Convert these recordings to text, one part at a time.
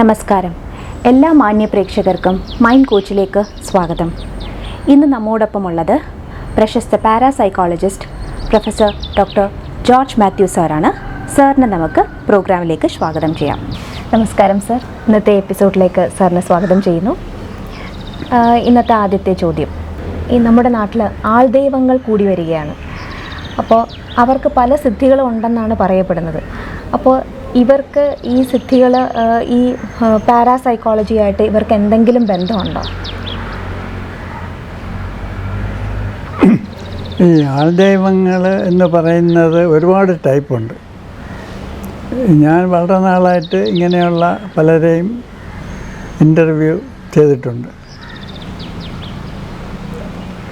നമസ്കാരം. എല്ലാ മാന്യ പ്രേക്ഷകർക്കും മൈൻഡ് കോച്ചിലേക്ക് സ്വാഗതം. ഇന്ന് നമ്മോടൊപ്പമുള്ളത് പ്രശസ്ത parapsychologist professor doctor George Mathew സാറാണ്. സാറിനെ നമുക്ക് പ്രോഗ്രാമിലേക്ക് സ്വാഗതം ചെയ്യാം. നമസ്കാരം സർ. ഇന്നത്തെ എപ്പിസോഡിലേക്ക് സാറിനെ സ്വാഗതം ചെയ്യുന്നു. ഇന്നത്തെ ആദ്യത്തെ ചോദ്യം. ഈ നമ്മുടെ നാട്ടിൽ ആൾദൈവങ്ങൾ കൂടി വരികയാണ്. അപ്പോൾ അവർക്ക് പല സിദ്ധികളും ഉണ്ടെന്നാണ് പറയപ്പെടുന്നത്. അപ്പോൾ ഇവർക്ക് ഈ സിദ്ധികൾ ഈ പാരാസൈക്കോളജി ആയിട്ട് ഇവർക്ക് എന്തെങ്കിലും ബന്ധമുണ്ടോ? ഈ ആൾദൈവങ്ങൾ എന്ന് പറയുന്നത് ഒരുപാട് ടൈപ്പുണ്ട്. ഞാൻ വളരെ നാളായിട്ട് ഇങ്ങനെയുള്ള പലരെയും ഇന്റർവ്യൂ ചെയ്തിട്ടുണ്ട്.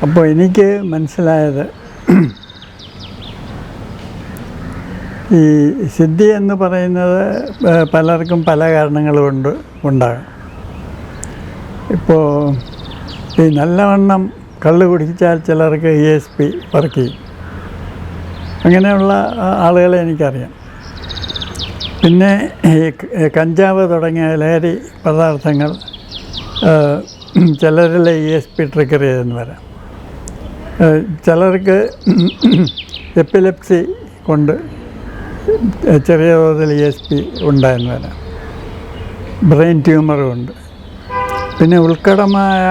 അപ്പോൾ എനിക്ക് മനസ്സിലായത് ഈ സിദ്ധി എന്ന് പറയുന്നത് പലർക്കും പല കാരണങ്ങൾ കൊണ്ട് ഉണ്ടാകും. ഇപ്പോൾ ഈ നല്ലവണ്ണം കള്ള് കുടിച്ചാൽ ചിലർക്ക് ഇ എസ് പി വർക്ക് ചെയ്യും അങ്ങനെയുള്ള ആളുകളെ എനിക്കറിയാം. പിന്നെ ഈ കഞ്ചാവ് തുടങ്ങിയ ലഹരി പദാർത്ഥങ്ങൾ ചിലരിലെ ഇ എസ് പി ട്രിഗർ ചെയ്തെന്ന് വരാം ചിലർക്ക് എപ്പിലെപ്സി കൊണ്ട് ചെറിയ തോതിൽ ഇ എസ് പി ഉണ്ടായെന്ന് ബ്രെയിൻ ട്യൂമറും ഉണ്ട് പിന്നെ ഉൾക്കടമായ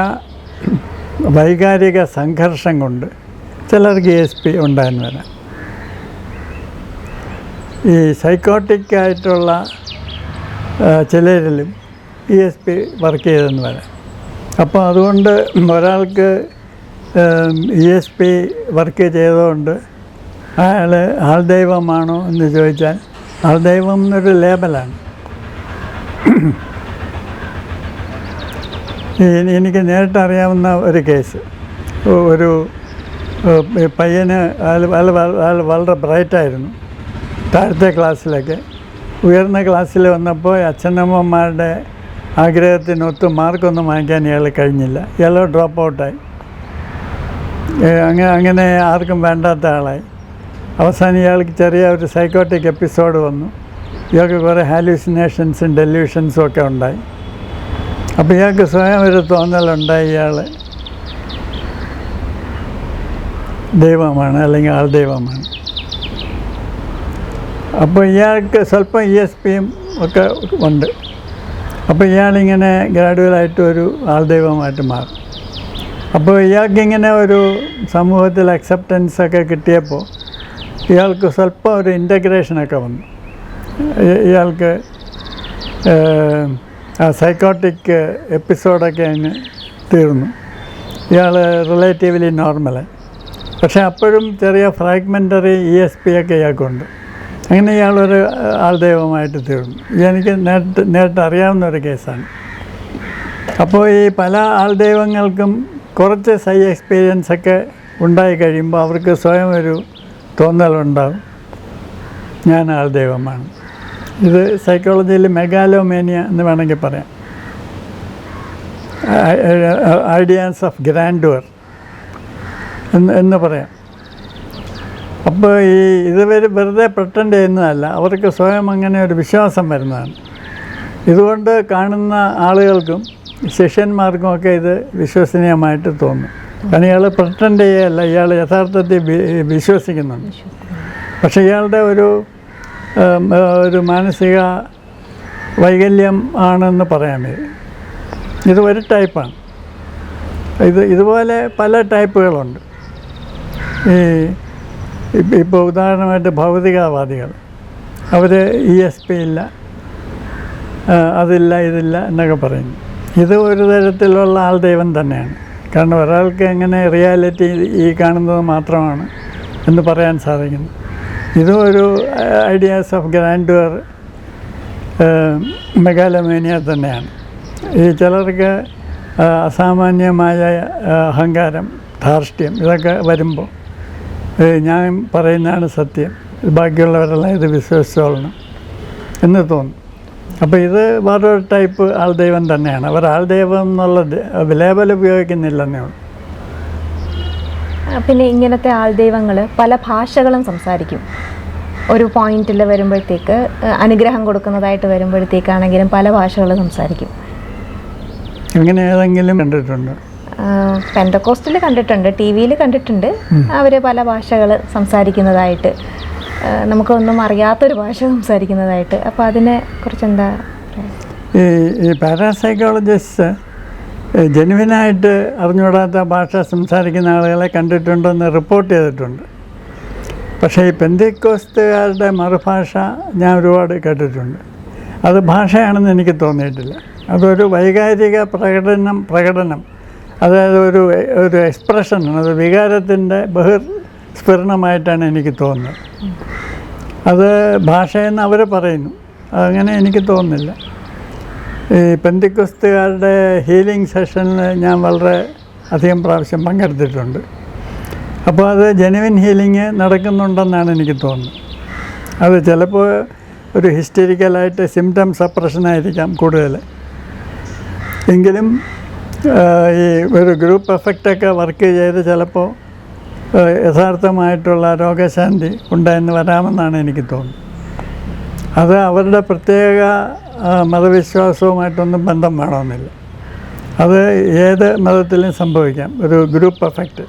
വൈകാരിക സംഘർഷം കൊണ്ട് ചിലർക്ക് ഇ എസ് പി ഉണ്ടായെന്ന് ഈ സൈക്കോട്ടിക് ആയിട്ടുള്ള ചിലരിലും ഇ എസ് പി വർക്ക് ചെയ്തെന്ന് അപ്പോൾ അതുകൊണ്ട് ഒരാൾക്ക് ഇ എസ് പി വർക്ക് ചെയ്തതുകൊണ്ട് അയാൾ ആൾദൈവമാണോ എന്ന് ചോദിച്ചാൽ ആൾദൈവം എന്നൊരു ലേബലാണ്. എനിക്ക് നേരിട്ട് അറിയാവുന്ന ഒരു കേസ്. ഒരു പയ്യന് അയാൾ വളരെ ബ്രൈറ്റായിരുന്നു. താഴത്തെ ക്ലാസ്സിലൊക്കെ. ഉയർന്ന ക്ലാസ്സിൽ വന്നപ്പോൾ അച്ഛനമ്മമാരുടെ ആഗ്രഹത്തിനൊത്ത് മാർക്കൊന്നും വാങ്ങിക്കാൻ ഇയാൾ കഴിഞ്ഞില്ല. ഇയാൾ ഡ്രോപ്പ് ഔട്ടായി. അങ്ങനെ അങ്ങനെ ആർക്കും വേണ്ടാത്ത ആളായി. അവസാനം ഇയാൾക്ക് ചെറിയ ഒരു സൈക്കോട്ടിക് എപ്പിസോഡ് വന്നു. ഇയാൾക്ക് കുറേ ഹാലൂസിനേഷൻസും ഡെല്യൂഷൻസും ഒക്കെ ഉണ്ടായി. അപ്പോൾ ഇയാൾക്ക് സ്വയം ഒരു തോന്നലുണ്ടായി ഇയാൾ ദൈവമാണ് അല്ലെങ്കിൽ ആൾ ദൈവമാണ് അപ്പോൾ ഇയാൾക്ക് സ്വല്പം ഇ എസ് പിയും ഒക്കെ ഉണ്ട്. അപ്പോൾ ഇയാളിങ്ങനെ ഗ്രാഡുവലായിട്ട് ഒരു ആൾ ദൈവമായിട്ട് മാറും. അപ്പോൾ ഇയാൾക്കിങ്ങനെ ഒരു സമൂഹത്തിൽ അക്സെപ്റ്റൻസ് ഒക്കെ കിട്ടിയപ്പോൾ ഇയാൾക്ക് സ്വല്പം ഒരു ഇന്റഗ്രേഷനൊക്കെ വന്നു. ഇയാൾക്ക് സൈക്കോട്ടിക് എപ്പിസോഡൊക്കെ അതിന് തീർന്നു. ഇയാൾ റിലേറ്റീവ്ലി നോർമലായി പക്ഷെ അപ്പോഴും ചെറിയ ഫ്രാഗ്മെന്ററി ഇ എസ് പി ഒക്കെ ഇയാൾക്കുണ്ട്. അങ്ങനെ ഇയാളൊരു ആൾദൈവമായിട്ട് തീർന്നു. എനിക്ക് നേരിട്ട് നേരിട്ട് അറിയാവുന്ന ഒരു കേസാണ്. അപ്പോൾ ഈ പല ആൾദൈവങ്ങൾക്കും കുറച്ച് സൈ എക്സ്പീരിയൻസ് ഒക്കെ ഉണ്ടായി കഴിയുമ്പോൾ അവർക്ക് സ്വയം ഒരു തോന്നലുണ്ടാവും. ഞാൻ ആൾ ദൈവമാണ്. ഇത് സൈക്കോളജിയിൽ മെഗാലോമേനിയ എന്ന് വേണമെങ്കിൽ പറയാം. ഐഡിയാസ് ഓഫ് ഗ്രാൻഡുവർ എന്ന് എന്ന് പറയാം. അപ്പോൾ ഈ ഇത് വരെ വെറുതെ പ്രട്ടൻഡ് ചെയ്യുന്നതല്ല അവർക്ക് സ്വയം അങ്ങനെ ഒരു വിശ്വാസം വരുന്നതാണ്. ഇതുകൊണ്ട് കാണുന്ന ആളുകൾക്കും ശിഷ്യന്മാർക്കും ഒക്കെ ഇത് വിശ്വസനീയമായിട്ട് തോന്നും. കാരണം ഇയാൾ പ്രട്ടൻഡ് ചെയ്യല്ല ഇയാൾ യഥാർത്ഥത്തിൽ വിശ്വസിക്കുന്നുണ്ട്. പക്ഷെ ഇയാളുടെ ഒരു ഒരു മാനസിക വൈകല്യം ആണെന്ന് പറയാൻ ഇത് ഇത് ഒരു ടൈപ്പാണ്. ഇത് ഇതുപോലെ പല ടൈപ്പുകളുണ്ട്. ഈ ഇപ്പ- ഇപ്പോൾ ഉദാഹരണമായിട്ട് ഭൗതികവാദികൾ. അവർ ഇ എസ് പി ഇല്ല അതില്ല ഇതില്ല എന്നൊക്കെ പറയുന്നു ഇത് ഒരു തരത്തിലുള്ള ആൾ ദൈവം തന്നെയാണ്. കാരണം ഒരാൾക്ക് എങ്ങനെ റിയാലിറ്റി ഈ കാണുന്നത് മാത്രമാണ് എന്ന് പറയാൻ സാധിക്കുന്നു. ഇതും ഒരു ഐഡിയാസ് ഓഫ് ഗ്രാൻഡുവർ മെഗാലമേനിയ തന്നെയാണ്. ഈ ചിലർക്ക് അസാമാന്യമായ അഹങ്കാരം ധാർഷ്ട്യം ഇതൊക്കെ വരുമ്പോൾ ഞാൻ പറയുന്നതാണ് സത്യം. ബാക്കിയുള്ളവരെല്ലാം ഇത് വിശ്വസിച്ചോളണം എന്ന് തോന്നും. അപ്പോൾ ഇത് വേറൊരു ടൈപ്പ് ആൾദൈവം തന്നെയാണ്. അവർ ആൾദൈവം എന്നുള്ള ലേബൽ ഉപയോഗിക്കുന്നില്ലെന്നേ ഉള്ളൂ. പിന്നെ ഇങ്ങനത്തെ ആൾദൈവങ്ങൾ പല ഭാഷകളും സംസാരിക്കും. ഒരു പോയിന്റിൽ വരുമ്പോഴത്തേക്ക് അനുഗ്രഹം കൊടുക്കുന്നതായിട്ട് വരുമ്പോഴത്തേക്കാണെങ്കിലും പല ഭാഷകൾ സംസാരിക്കും. അങ്ങനെ ഏതെങ്കിലും കണ്ടിട്ടുണ്ട്? പെൻഡക്കോസ്റ്റിൽ കണ്ടിട്ടുണ്ട് ടി വിയിൽ കണ്ടിട്ടുണ്ട്. അവർ പല ഭാഷകൾ സംസാരിക്കുന്നതായിട്ട്. നമുക്കൊന്നും അറിയാത്തൊരു ഭാഷ സംസാരിക്കുന്നതായിട്ട്. അപ്പോൾ അതിനെ കുറിച്ച് എന്താ ഈ ഈ പാരാസൈക്കോളജിസ്റ്റ് ജെനുവിനായിട്ട് അറിഞ്ഞുകൂടാത്ത ഭാഷ സംസാരിക്കുന്ന ആളുകളെ കണ്ടിട്ടുണ്ടെന്ന് റിപ്പോർട്ട് ചെയ്തിട്ടുണ്ട്. പക്ഷേ ഈ പെന്തിക്കോസ്തുകാരുടെ മറുഭാഷ ഞാൻ ഒരുപാട് കേട്ടിട്ടുണ്ട്. അത് ഭാഷയാണെന്ന് എനിക്ക് തോന്നിയിട്ടില്ല. അതൊരു വൈകാരിക പ്രകടനം പ്രകടനം. അതായത് ഒരു ഒരു എക്സ്പ്രഷനാണ്. അത് വികാരത്തിന്റെ ബഹിർ സ്ഫുരണമായിട്ടാണ് എനിക്ക് തോന്നുന്നത്. അത് ഭാഷയെന്ന് അവർ പറയുന്നു. അങ്ങനെ എനിക്ക് തോന്നുന്നില്ല. ഈ പെന്തിക്കുസ്തുകാരുടെ ഹീലിംഗ് സെഷനിൽ ഞാൻ വളരെ അധികം പ്രാവശ്യം പങ്കെടുത്തിട്ടുണ്ട്. അപ്പോൾ അത് ജെനുവിൻ ഹീലിംഗ് നടക്കുന്നുണ്ടെന്നാണ് എനിക്ക് തോന്നുന്നത്. അത് ചിലപ്പോൾ ഒരു ഹിസ്റ്ററിക്കലായിട്ട് സിംറ്റം സപ്രഷനായിരിക്കാം കൂടുതൽ. എങ്കിലും ഈ ഒരു ഗ്രൂപ്പ് എഫക്റ്റൊക്കെ വർക്ക് ചെയ്ത് ചിലപ്പോൾ യഥാർത്ഥമായിട്ടുള്ള രോഗശാന്തി ഉണ്ടായെന്ന് വരാമെന്നാണ് എനിക്ക് തോന്നുന്നത്. അത് അവരുടെ പ്രത്യേക മതവിശ്വാസവുമായിട്ടൊന്നും ബന്ധം വേണമെന്നില്ല. അത് ഏത് മതത്തിലും സംഭവിക്കാം. ഒരു ഗ്രൂപ്പ് എഫക്റ്റ്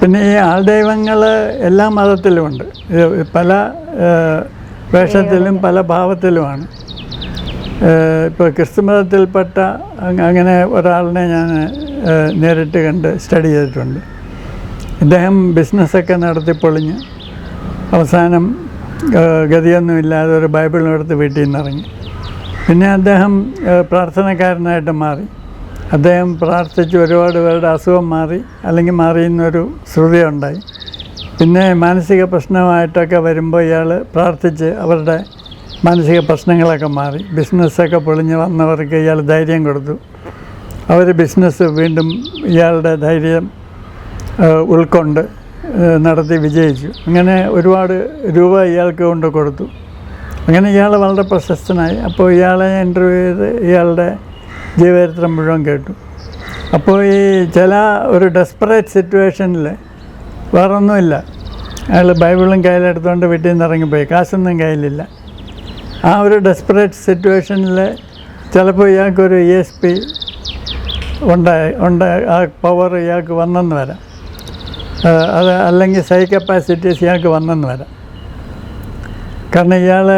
പിന്നെ ഈ ആൾദൈവങ്ങൾ എല്ലാ മതത്തിലുമുണ്ട്. പല വേഷത്തിലും പല ഭാവത്തിലുമാണ്. ഇപ്പോൾ ക്രിസ്തുമതത്തിൽപ്പെട്ട മതത്തിൽപ്പെട്ട അങ്ങനെ ഒരാളിനെ ഞാൻ നേരിട്ട് കണ്ട് സ്റ്റഡി ചെയ്തിട്ടുണ്ട്. ഇദ്ദേഹം ബിസിനസ്സൊക്കെ നടത്തി പൊളിഞ്ഞ് അവസാനം ഗതിയൊന്നുമില്ലാതെ ഒരു ബൈബിളിനെടുത്ത് വീട്ടിൽ നിന്നിറങ്ങി പിന്നെ അദ്ദേഹം പ്രാർത്ഥനക്കാരനായിട്ട് മാറി. അദ്ദേഹം പ്രാർത്ഥിച്ച് ഒരുപാട് പേരുടെ അസുഖം മാറി അല്ലെങ്കിൽ മാറിയെന്നൊരു ശ്രുതി ഉണ്ടായി. പിന്നെ മാനസിക പ്രശ്നമായിട്ടൊക്കെ വരുമ്പോൾ ഇയാൾ പ്രാർത്ഥിച്ച് അവരുടെ മാനസിക പ്രശ്നങ്ങളൊക്കെ മാറി. ബിസിനസ്സൊക്കെ പൊളിഞ്ഞ് വന്നവർക്ക് ഇയാൾ ധൈര്യം കൊടുത്തു. അവർ ബിസിനസ് വീണ്ടും ഇയാളുടെ ധൈര്യം ഉൾക്കൊണ്ട് നടത്തി വിജയിച്ചു. അങ്ങനെ ഒരുപാട് രൂപ ഇയാൾക്ക് കൊണ്ട് കൊടുത്തു. അങ്ങനെ ഇയാൾ വളരെ പ്രശസ്തനായി. അപ്പോൾ ഇയാളെ ഇന്റർവ്യൂ ചെയ്ത് ഇയാളുടെ ജീവചരിത്രം മുഴുവൻ കേട്ടു. അപ്പോൾ ഈ ചില ഒരു ഡെസ്പറേറ്റ് സിറ്റുവേഷനിൽ വേറൊന്നുമില്ല. അയാൾ ബൈബിളും കയ്യിലെടുത്തുകൊണ്ട് വീട്ടിൽ നിന്ന് ഇറങ്ങിപ്പോയി. കാശൊന്നും കയ്യിലില്ല. ആ ഒരു ഡെസ്പറേറ്റ് സിറ്റുവേഷനിൽ ചിലപ്പോൾ ഇയാൾക്കൊരു ഇ എസ് പി ഉണ്ടായി ഉണ്ട് ആ പവർ ഇയാൾക്ക് വന്നെന്ന് വരാം. അത് അല്ലെങ്കിൽ സൈ കപ്പാസിറ്റീസ് ഇയാൾക്ക് വന്നെന്ന് വരാം. കാരണം ഇയാൾ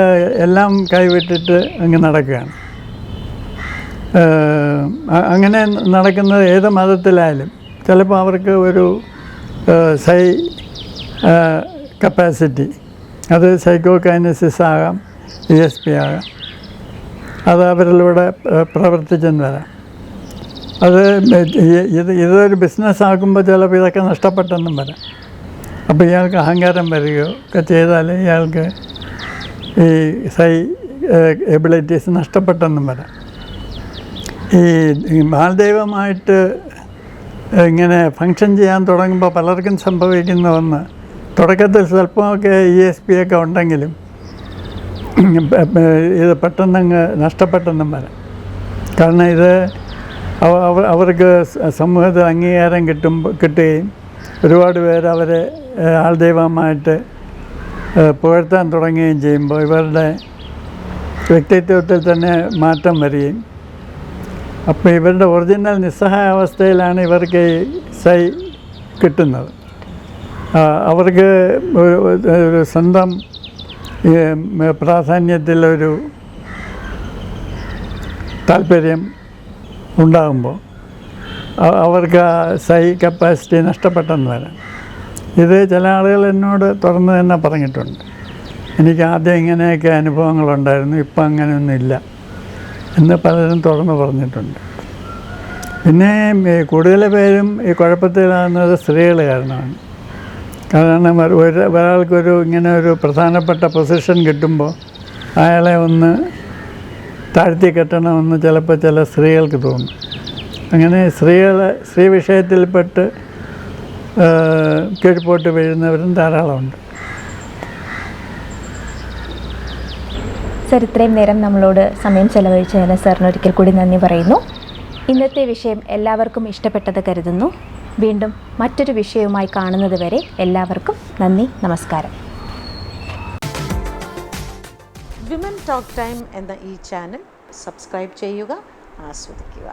എല്ലാം കൈവിട്ടിട്ട് അങ്ങ് നടക്കുകയാണ്. അങ്ങനെ നടക്കുന്നത് ഏത് മതത്തിലായാലും ചിലപ്പോൾ അവർക്ക് ഒരു സൈ കപ്പാസിറ്റി അത് സൈക്കോ കൈനസിസ് ആകാം. ഇ എസ് പി ആകാം അത് അവരിലൂടെ പ്രവർത്തിച്ചെന്ന് വരാം. അത് ഇത് ഇതൊരു ബിസിനസ് ആക്കുമ്പോൾ ചിലപ്പോൾ ഇതൊക്കെ നഷ്ടപ്പെട്ടെന്നും വരാം. അപ്പോൾ ഇയാൾക്ക് അഹങ്കാരം വരികയോ ഒക്കെ ചെയ്താൽ ഇയാൾക്ക് ഈ സൈ എബിലിറ്റീസ് നഷ്ടപ്പെട്ടെന്നും വരാം. ഈ ബാലദൈവമായിട്ട് ഇങ്ങനെ ഫങ്ഷൻ ചെയ്യാൻ തുടങ്ങുമ്പോൾ പലർക്കും സംഭവിക്കുന്ന ഒന്ന് തുടക്കത്തിൽ സ്വല്പമൊക്കെ ഇ എസ് പി ഒക്കെ ഉണ്ടെങ്കിലും ഇത് പെട്ടെന്നങ്ങ് നഷ്ടപ്പെട്ടെന്നും വരാം. കാരണം ഇത് അവ- അവ- അവർക്ക് സമൂഹത്തിൽ അംഗീകാരം കിട്ടും കിട്ടുകയും ഒരുപാട് പേര് അവരെ ആൾദൈവമായിട്ട് പുകഴ്ത്താൻ തുടങ്ങുകയും ചെയ്യുമ്പോൾ ഇവരുടെ വ്യക്തിത്വത്തിൽ തന്നെ മാറ്റം വരികയും അപ്പോൾ ഇവരുടെ ഒറിജിനൽ നിസ്സഹായ അവസ്ഥയിലാണ് ഇവർക്ക് സൈ കിട്ടുന്നത്. അവർക്ക് സ്വന്തം പ്രാധാന്യത്തിലൊരു താല്പര്യം ഉണ്ടാകുമ്പോൾ അവർക്ക് ആ സൈ കപ്പാസിറ്റി നഷ്ടപ്പെട്ടെന്ന് വരാം. ഇത് ചില ആളുകൾ എന്നോട് തുറന്ന് തന്നെ പറഞ്ഞിട്ടുണ്ട്. എനിക്ക് ആദ്യം ഇങ്ങനെയൊക്കെ അനുഭവങ്ങളുണ്ടായിരുന്നു ഇപ്പം അങ്ങനെയൊന്നും ഇല്ല എന്ന് പലരും തുറന്ന് പറഞ്ഞിട്ടുണ്ട്. പിന്നെ കൂടുതൽ പേരും ഈ കുഴപ്പത്തിലാകുന്നത് സ്ത്രീകൾ കാരണമാണ്. കാരണം ഒരു ഒരു- ഒരാൾക്കൊരു ഇങ്ങനെ ഒരു പ്രധാനപ്പെട്ട പൊസിഷൻ കിട്ടുമ്പോൾ അയാളെ ഒന്ന് താഴ്ത്തി കെട്ടണമെന്ന് ചിലപ്പോൾ ചില സ്ത്രീകൾക്ക് തോന്നും. അങ്ങനെ സ്ത്രീകളെ സ്ത്രീ വിഷയത്തിൽപ്പെട്ട് കീഴ്പോട്ട് വീഴുന്നവരും ധാരാളമുണ്ട്. സർ ഇത്രയും നേരം നമ്മളോട് സമയം ചെലവഴിച്ചതിന് സാറിന് ഒരിക്കൽ കൂടി നന്ദി പറയുന്നു. ഇന്നത്തെ വിഷയം എല്ലാവർക്കും ഇഷ്ടപ്പെട്ടത് കരുതുന്നു. വീണ്ടും മറ്റൊരു വിഷയവുമായി കാണുന്നത് വരെ എല്ലാവർക്കും നന്ദി നമസ്കാരം. വിമൻ ടോക്ക് ടൈം എന്ന ഈ ചാനൽ സബ്സ്ക്രൈബ് ചെയ്യുക ആസ്വദിക്കുക.